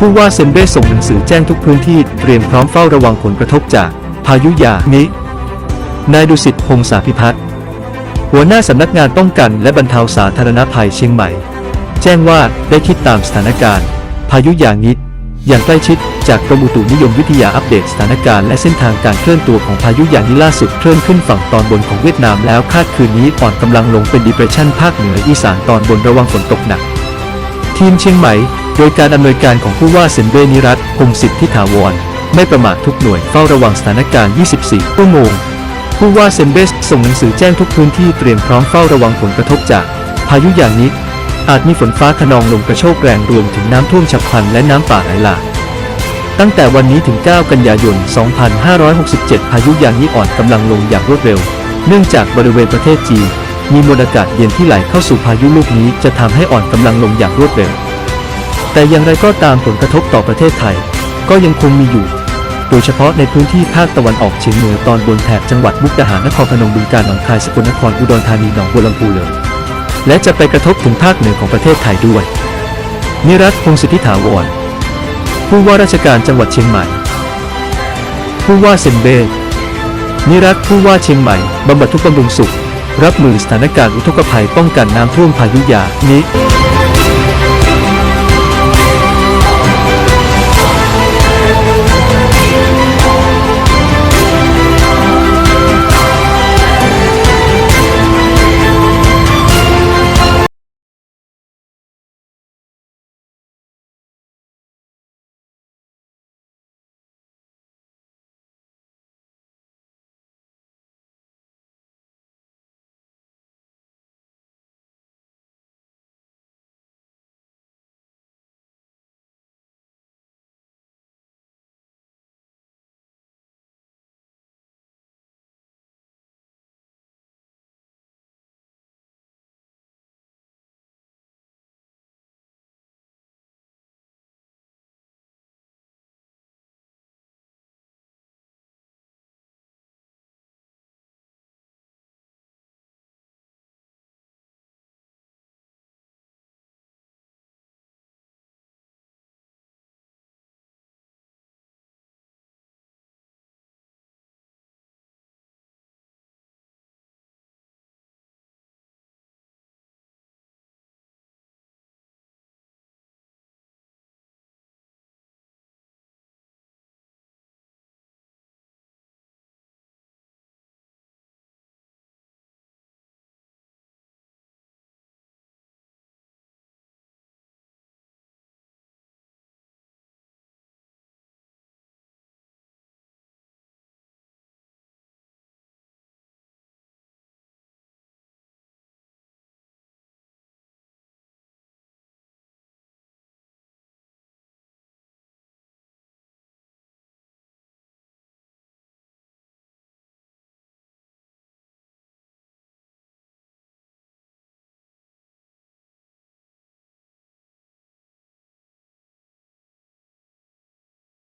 ผู้ว่าเซนเบ้ส่งหนังสือแจ้งทุกพื้นที่เตรียมพร้อมเฝ้าระวังผลกระทบจากพายุยานินายดุสิตพงษาพิพัฒน์หัวหน้าสำนักงานป้องกันและบรรเทาสาธารณภัยเชียงใหม่ แจ้งว่าได้คิดตามสถานการณ์ พายุยานิดอย่างใกล้ชิดจากกรมอุตุนิยมวิทยาอัปเดตสถานการณ์และเส้นทางการเคลื่อนตัวของพายุยานิล่าสุดเคลื่อนขึ้นฝั่งตอนบนของเวียดนามแล้วคาดคืนนี้อ่อนกำลังลงเป็น depression ภาคเหนืออีสานตอนบนระวังฝนตกหนัก ทีมเชียงใหม่ โดยการอำนวยการของผู้ว่าเซนเบนิรัตน์พงศิษฐ์ทิถาวร ไม่ประมาททุกหน่วยเฝ้าระวังสถานการณ์ 24 ชั่วโมง ผู้ว่าเซนเบสส่งหนังสือแจ้งทุกพื้นที่เตรียมพร้อมเฝ้าระวังผลกระทบจาก พายุอย่างนี้ อาจมีฝนฟ้าขนองลมกระโชกแรงรวมถึงน้ำท่วมฉับพลันและน้ำป่าไหลหลากตั้งแต่วันนี้ถึง 9 กันยายน 2567 พายุอย่างนี้อ่อนกำลังลงอย่างรวดเร็ว เนื่องจากบริเวณประเทศจีนมีมวลอากาศเย็นที่ไหลเข้าสู่พายุลูกนี้จะทำให้อ่อนกำลังลงอย่างรวดเร็ว แต่อย่างไรก็ตามผลกระทบต่อประเทศไทย ก็ยังคงมีอยู่ โดยเฉพาะในพื้นที่ภาคตะวันออกเฉียงเหนือตอนบนแถบจังหวัดมุกดาหารนครพนมบึงกาฬหนองคายสกลนครอุดรธานีหนองบัวลำพูเลย และจะไปกระทบถึงภาคเหนือของประเทศไทยด้วย นิรัตพงศิทธิถาวรผู้ว่าราชการจังหวัดเชียงใหม่ ผู้ว่าเซนเบนิรัตผู้ว่าเชียงใหม่บำบัดทุกบำรุงสุข รับมือสถานการณ์อุทกภัยป้องกันน้ำท่วมพายุหยานิ